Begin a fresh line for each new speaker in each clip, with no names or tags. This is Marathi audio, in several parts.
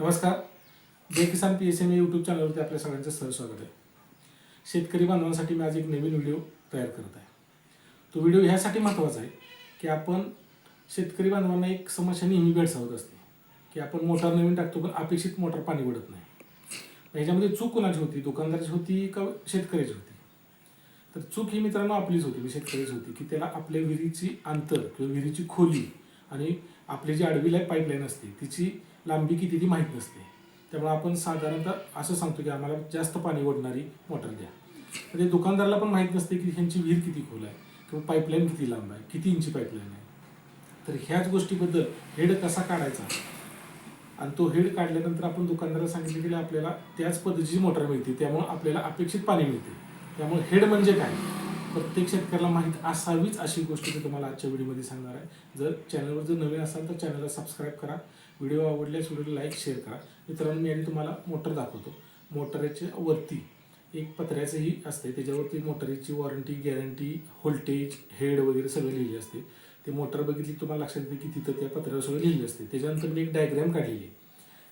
नमस्कार. जय किसान पी एस एम यूट्यूब चॅनलवरती आपल्या सगळ्यांचं सहस्वागत आहे. शेतकरी बांधवांसाठी मी आज एक नवीन व्हिडिओ तयार करत आहे. तो व्हिडिओ ह्यासाठी महत्त्वाचा आहे की आपण शेतकरी बांधवांना एक समस्या नेहमी भेडसावत असते. की आपण मोटार नवीन टाकतो पण अपेक्षित मोटार पाणी पडत नाही. ह्याच्यामध्ये चूक कोणाची होती? दुकानदाराची होती का शेतकऱ्याची होती? तर चूक ही मित्रांनो आपलीच होती मी शेतकऱ्याची होती. की त्याला आपल्या विहिरीची अंतर किंवा विहिरीची खोली आणि आपली जी आडवी लाईन पाईपलाईन असते तिची लांबी किती ती माहीत नसते. त्यामुळे आपण साधारणतः असं सांगतो की आम्हाला जास्त पाणी ओढणारी मोटर द्या. तर ते दुकानदाराला पण माहीत नसते की ह्यांची विहीर किती खोल आहे किंवा पाईपलाईन किती लांब आहे किती इंची पाईपलाईन आहे. तर ह्याच गोष्टीबद्दल हेड कसा काढायचा? आणि तो हेड काढल्यानंतर आपण दुकानदाराला सांगितलं की आपल्याला त्याच पद्धतीची मोटर मिळते त्यामुळे आपल्याला अपेक्षित पाणी मिळते. त्यामुळे हेड म्हणजे काय? प्रत्येक शेतकऱ्याला माहीत असावीच अशी गोष्ट मी तुम्हाला आजच्या व्हिडिओमध्ये सांगणार आहे. जर चॅनलवर जर नवीन असाल तर चॅनलला सबस्क्राईब करा. व्हिडिओ आवडल्यास व्हिडिओला लाईक शेअर करा. मित्रांनो मी आणि तुम्हाला मोटर दाखवतो. मोटरच्या वरती एक पत्र्याचंही असते त्याच्यावरती मोटरीची वॉरंटी गॅरंटी व्होल्टेज हेड वगैरे सगळं लिहिली असते ते मोटर बघितली तुम्हाला लक्षात येते की तिथं त्या पत्र्यावर सगळं लिहिली असते त्याच्यानंतर मी एक डायग्रॅम काढलेली आहे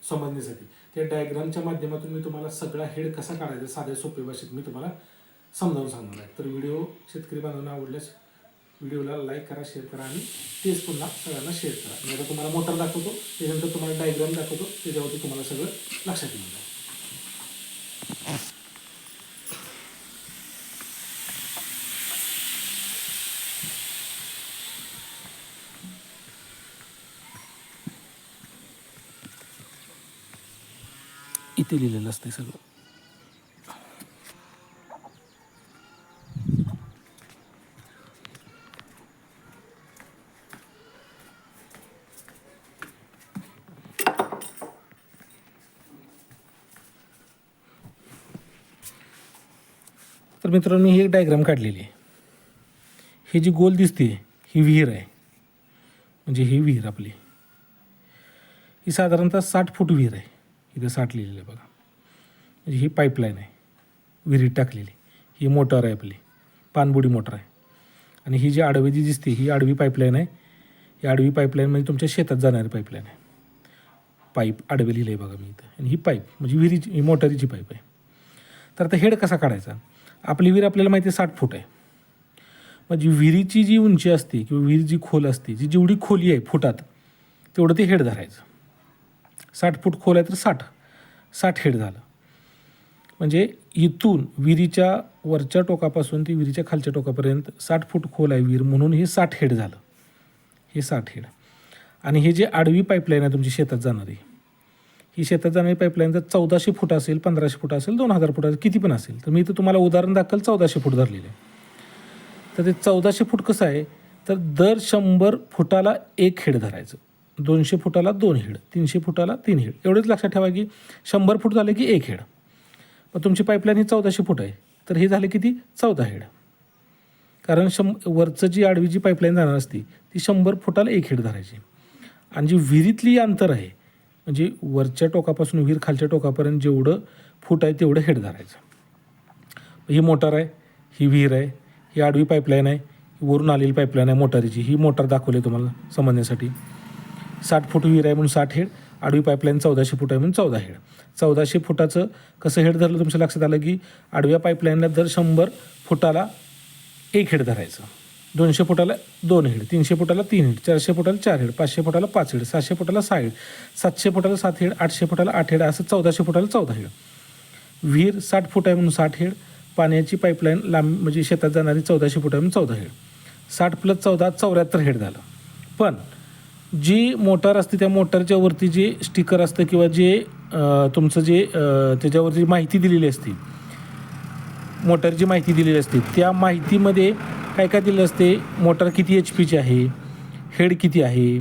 समजण्यासाठी. त्या डायग्रामच्या माध्यमातून मी तुम्हाला सगळा हेड कसा काढायचा साध्या सोप्या भाषेत मी तुम्हाला समजावून सांगणार आहे. तर व्हिडिओ शेतकरी बांधवांना आवडल्यास व्हिडिओला लाईक करा शेअर करा आणि तेच पुन्हा सगळ्यांना शेअर करा. मी आता तुम्हाला मोटर दाखवतो त्याच्यानंतर तुम्हाला डायग्राम दाखवतो त्याच्यावरती तुम्हाला सगळं लक्षात येऊन जाईल. इथे लिहिलेलं असते सगळं. तर मित्रांनो ही एक डायग्राम काढलेली आहे. ही जी गोल दिसते ही विहीर आहे. म्हणजे ही विहीर आपली. ही साधारणतः साठ फूट विहीर आहे. इथं साठ लिहिलेलं आहे बघा. म्हणजे ही पाईपलाईन आहे. विहिरीत टाकलेली. ही मोटर आहे आपली. पाणबुडी मोटर आहे. आणि ही जी आडवी जी दिसते ही आडवी पाईपलाईन आहे. ही आडवी पाईपलाईन म्हणजे तुमच्या शेतात जाणारी पाईपलाईन आहे. पाईप आडवे लिहिलं आहे बघा मी इथं. आणि ही पाईप म्हणजे विहिरीची ही मोटरीची पाईप आहे. तर आता हेड कसा काढायचा? आपली विहीर आपल्याला माहिती आहे साठ फूट आहे. म्हणजे विहिरीची जी उंची असते किंवा विहीर जी खोल असते जी जेवढी खोली आहे फुटात तेवढं ते हेड धरायचं. साठ फूट खोल आहे तर साठ. साठ हेड झालं. म्हणजे इथून विहिरीच्या वरच्या टोकापासून ते विहिरीच्या खालच्या टोकापर्यंत साठ फूट खोल आहे विहीर म्हणून हे साठ हेड झालं. हे साठ हेड. आणि हे जे आडवी पाईपलाईन आहे तुमची शेतात जाणारी ही शेतात जाणारी पाईपलाईन जर चौदाशे फूट असेल पंधराशे फूट असेल दोन हजार फूट असेल किती पण असेल. तर मी तर तुम्हाला उदाहरण दाखल चौदाशे फूट धरलेलं आहे. तर ते चौदाशे फूट कसं आहे? तर दर शंभर फुटाला एक हेड धरायचं. दोनशे फुटाला दोन हेड तीनशे फुटाला तीन हेड. एवढंच लक्षात ठेवा की शंभर फूट झालं की एक हेड. मग तुमची पाईपलाईन ही चौदाशे फूट आहे. तर हे झालं किती? चौदा हेड. कारण शं वरचं जी आडवी जी पाईपलाईन जाणार असती ती शंभर फुटाला एक हेड धरायची. आणि जी विहिरीतली अंतर आहे म्हणजे वरच्या टोकापासून विहीर खालच्या टोकापर्यंत जेवढं फूट आहे तेवढं हेड धरायचं. ही मोटार आहे ही विहीर आहे ही आडवी पाईपलाईन आहे ही वरून आलेली पाईपलाईन आहे मोटारीची. ही मोटार दाखवली तुम्हाला समजण्यासाठी. साठ फूट विहीर आहे म्हणून साठ हेड आडवी पाईपलाईन चौदाशे फूट आहे म्हणून चौदा हेड. चौदाशे फुटाचं कसं हेड धरलं तुमच्या लक्षात आलं की आडव्या पाईपलाईनला दर शंभर फुटाला एक हेड धरायचं. दोनशे फुटाला दोन हेड तीनशे फुटाला तीन हेड चारशे फुटाला चार हेड पाचशे फुटाला पाच हेड सातशे फुटाला सहा हेड सातशे फुटाला सात हेड आठशे फुटाला आठ हेड असं चौदाशे फुटाला चौदा हेड. विहीर साठ फूट आहे म्हणून साठ हेड पाण्याची पाईपलाईन लांब म्हणजे शेतात जाणारी चौदाशे फूट आहे म्हणून चौदा हेड. साठ प्लस चौदा चौऱ्याहत्तर हेड झालं. पण जी मोटार असते त्या मोटारच्या वरती जे स्टिकर असतं किंवा जे तुमचं जे त्याच्यावरती माहिती दिलेली असते मोटरची माहिती दिलेली असते त्या माहितीमध्ये काय काय दिलं असते? मोटर किती एच पीची आहे? हेड किती आहे?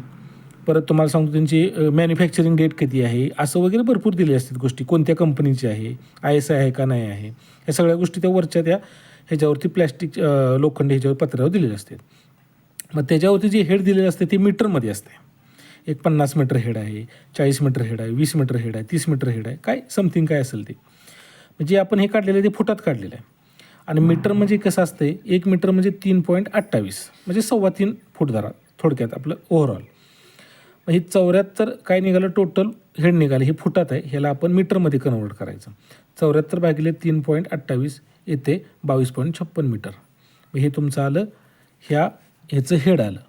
परत तुम्हाला सांगतो त्यांची मॅन्युफॅक्चरिंग डेट किती आहे? असं वगैरे भरपूर दिले असतात गोष्टी. कोणत्या कंपनीची आहे? आय एस आय आहे का नाही आहे? या सगळ्या गोष्टी त्या वरच्या त्या ह्याच्यावरती प्लॅस्टिक लोखंड ह्याच्यावर पत्रावर दिलेले असतात. मग त्याच्यावरती जे हेड दिलेलं असते ते मीटरमध्ये असते. एक पन्नास मीटर हेड आहे चाळीस मीटर हेड आहे वीस मीटर हेड आहे तीस मीटर हेड आहे काय समथिंग काय असेल ते. म्हणजे आपण हे काढलेलं आहे ते फुटात काढलेलं आहे. आणि मीटर म्हणजे कसं असते एक मीटर म्हणजे तीन पॉईंट अठ्ठावीस. म्हणजे सव्वा तीन फूट धरा थोडक्यात आपलं ओव्हरऑल मग हे चौऱ्याहत्तर काय निघालं? टोटल हेड निघालं. हे फुटात आहे. ह्याला आपण मीटरमध्ये कन्वर्ट करायचं. चौऱ्याहत्तर भागिले तीन पॉईंट अठ्ठावीस. येते बावीस पॉईंट छप्पन मीटर. मग हे तुमचं आलं. ह्या ह्याचं हेड आलं.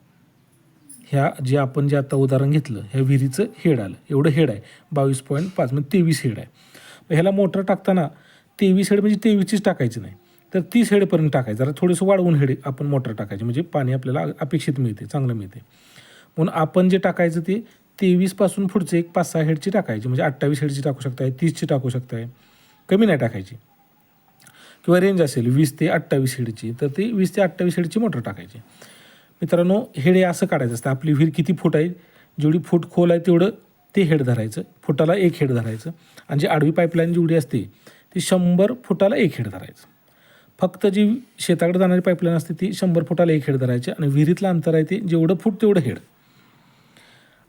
ह्या जे आपण जे आता उदाहरण घेतलं ह्या विहिरीचं हेड आलं. एवढं हेड आहे. बावीस पॉईंट पाच म्हणजे तेवीस हेड आहे. मग ह्याला मोटर टाकताना तेवीस हेड म्हणजे तेवीसचीच टाकायची नाही. तर तीस हेडपर्यंत टाकायचं. जरा थोडंसं वाढवून हेड आपण मोटर टाकायची. म्हणजे पाणी आपल्याला अपेक्षित मिळते चांगलं मिळते. म्हणून आपण जे टाकायचं ते तेवीसपासून पुढचे एक पाच सहा हेडची टाकायची. म्हणजे अठ्ठावीस हेडची टाकू शकताय तीसची टाकू शकताय. कमी नाही टाकायची. किंवा रेंज असेल वीस ते अठ्ठावीस हेडची तर ती वीस ते अठ्ठावीस हेडची मोटर टाकायची. मित्रांनो हेड हे असं काढायचं असतं. आपली विहीर किती फूट आहे? जेवढी फूट खोल आहे तेवढं ते हेड धरायचं. फुटाला एक हेड धरायचं. आणि जी आडवी पाईपलाईन जेवढी असते ती शंभर फुटाला एक हेड धरायचं. फक्त जी शेताकडे जाणारी पाईपलाईन असते ती शंभर फुटाला एक हेड धरायची आणि विहिरीतलं अंतर आहे ते जेवढं फूट तेवढं हेड.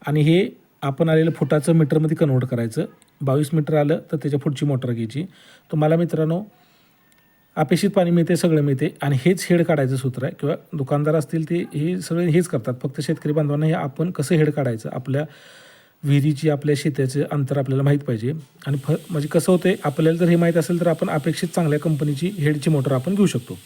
आणि हे आपण आलेलं फुटाचं मीटरमध्ये कन्वर्ट करायचं. बावीस मीटर आलं तर त्याच्या पुढची मोटर घ्यायची. तुम्हाला मित्रांनो अपेक्षित पाणी मिळते सगळं मिळते. आणि हेच हेड काढायचं सूत्र आहे. किंवा दुकानदार असतील ते हे सगळे हेच करतात. फक्त शेतकरी बांधवांना हे आपण कसं हेड काढायचं? आपल्या विहिरीची आपल्या शेताचे अंतर आपल्याला माहीत पाहिजे. आणि फ म्हणजे कसं होतं आपल्याला जर हे माहीत असेल तर आपण अपेक्षित चांगल्या कंपनीची हेडची मोटर आपण घेऊ शकतो.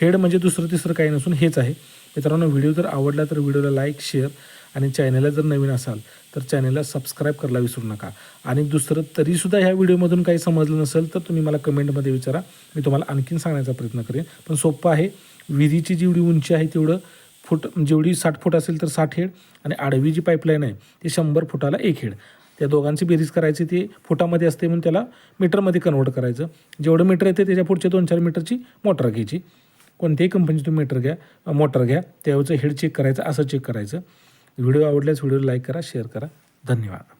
हेड म्हणजे दुसरं तिसरं काही नसून हेच आहे. मित्रांनो व्हिडिओ जर आवडला तर व्हिडिओला लाईक शेअर आणि चॅनलला जर नवीन असाल तर चॅनलला सबस्क्राईब करायला विसरू नका. आणि दुसरं तरीसुद्धा ह्या व्हिडिओमधून काही समजलं नसेल तर तुम्ही मला कमेंटमध्ये विचारा. मी तुम्हाला आणखीन सांगण्याचा प्रयत्न करेन. पण सोपं आहे. विहिरीची जेवढी उंची आहे तेवढं फूट जेवढी साठ फूट असेल तर साठ हेड आणि आडवी जी पाईपलाईन आहे ती शंभर फुटाला एक हेड. त्या दोघांची बेरीज करायची ती फुटामध्ये असते म्हणून त्याला मीटरमध्ये कन्वर्ट करायचं. जेवढं मीटर येते त्याच्या पुढच्या दोन चार मीटरची मोटर घ्यायची. कोणत्याही कंपनीची तुम्ही मीटर घ्या मोटर घ्या त्यावेळचं हेड चेक करायचं असं चेक करायचं. व्हिडिओ आवडल्यास व्हिडिओ लाईक करा शेअर करा. धन्यवाद.